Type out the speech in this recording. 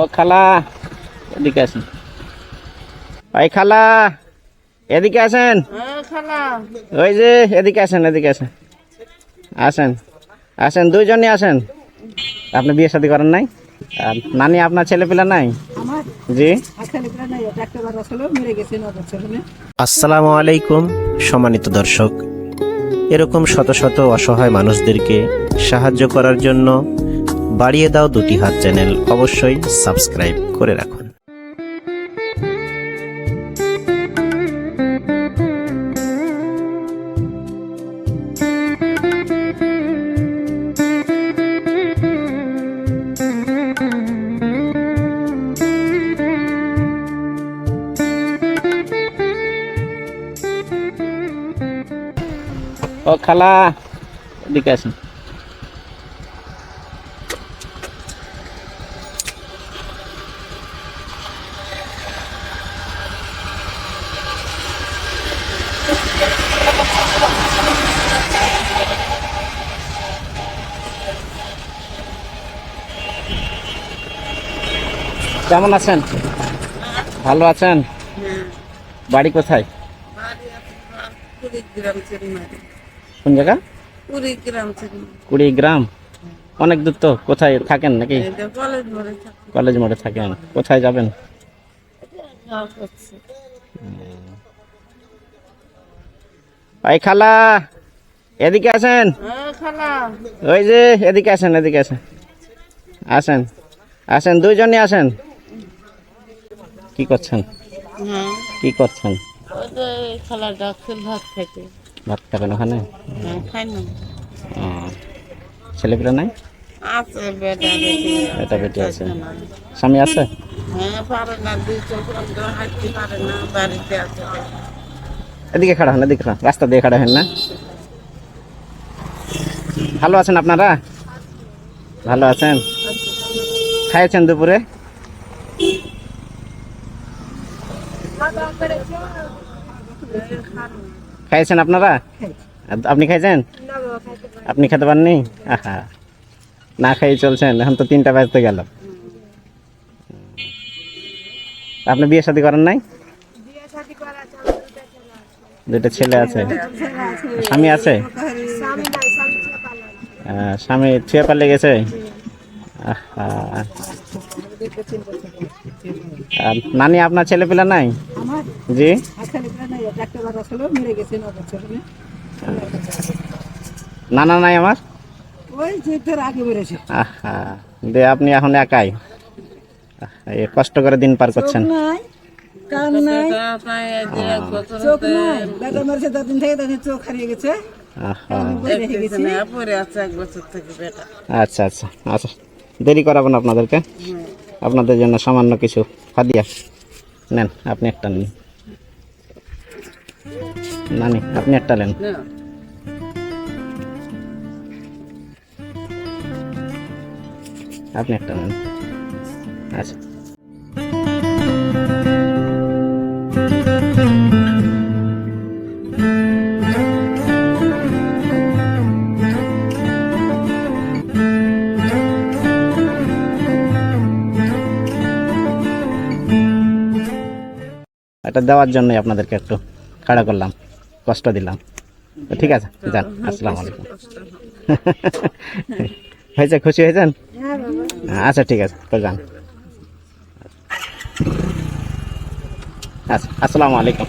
ও খালা এদিকে আসেন। ওই খালা এদিকে আসেন। ওই যে এদিকে আসেন এদিকে আসেন। আসেন আসেন দুইজনই আসেন। আপনি বিয়ে শাদী করেন নাই? আর নানি আপনার ছেলে পেলে নাই জি আসসালামু আলাইকুম সম্মানিত দর্শক। এরকম শত শত অসহায় মানুষদেরকে সাহায্য করার জন্য বাড়িয়ে দাও দুটি হাত চ্যানেল। অবশ্যই সাবস্ক্রাইব করে রাখুন। ও খালা এদিকে আসেন। কেমন আছেন? ভালো আছেন? বাড়ি কোথায়? কোন জায়গা? কুড়ি গ্রাম অনেক দূর তো, কোথায় থাকেন নাকি? কলেজ মোড়ে থাকেন। কোথায় যাবেন? ভাই খালা, এদিকে আসেন। ওই যে, এদিকে আসেন এদিকে আসেন। আসেন। আসেন, দুইজনই আসেন। কি করছেন? হ্যাঁ। কি করছেন? ওই ডাকছিল ভাত খেতে ভাত খাবেন ওখানে? হ্যাঁ খাই না। ছেলেপিলে নাই? আছে বেটা বেটি আছে স্বামী আছে? হ্যাঁ পারে না দুই চোখ হাঁটতে পারে না বাড়িতে আছে। এদিকে খাড়া হন এদিকে রাস্তা দিয়ে খাড়া হন না? ভালো আছেন আপনারা? ভালো আছেন? খাইছেন দুপুরে? খাইছেন আপনারা? আপনি খাইছেন? আপনি খেতে পারেননি আহা। না খাই চলছেন এখন তো তিনটা বাজতে গেল। আপনি বিয়ে শাদী করেন নাই? দুটো ছেলে আছে। স্বামী আছে? স্বামী ছুঁয়ে পাল্লে গেছে? আহা। আর নানি আপনার ছেলে পেলে নাই? আমার? জি? হলে নানা নাই আমার? দে আপনি এখন একাই। কষ্ট করে দিন পার করছেন। আচ্ছা আচ্ছা আচ্ছা। দেরি করাবো না আপনাদেরকে? আপনাদের জন্য সামান্য কিছু হাদিয়া। নেন, আপনি একটা নিন। নানি, আপনি একটা নেন। আপনি একটা নেন। আচ্ছা। এটা দেওয়ার জন্যই আপনাদেরকে একটু খাড়া করলাম, কষ্ট দিলাম। ঠিক আছে, যান, আসসালামু আলাইকুম। হয়েছে, খুশি হয়েছেন? আচ্ছা ঠিক আছে, তো যান। আচ্ছা আসসালামু আলাইকুম।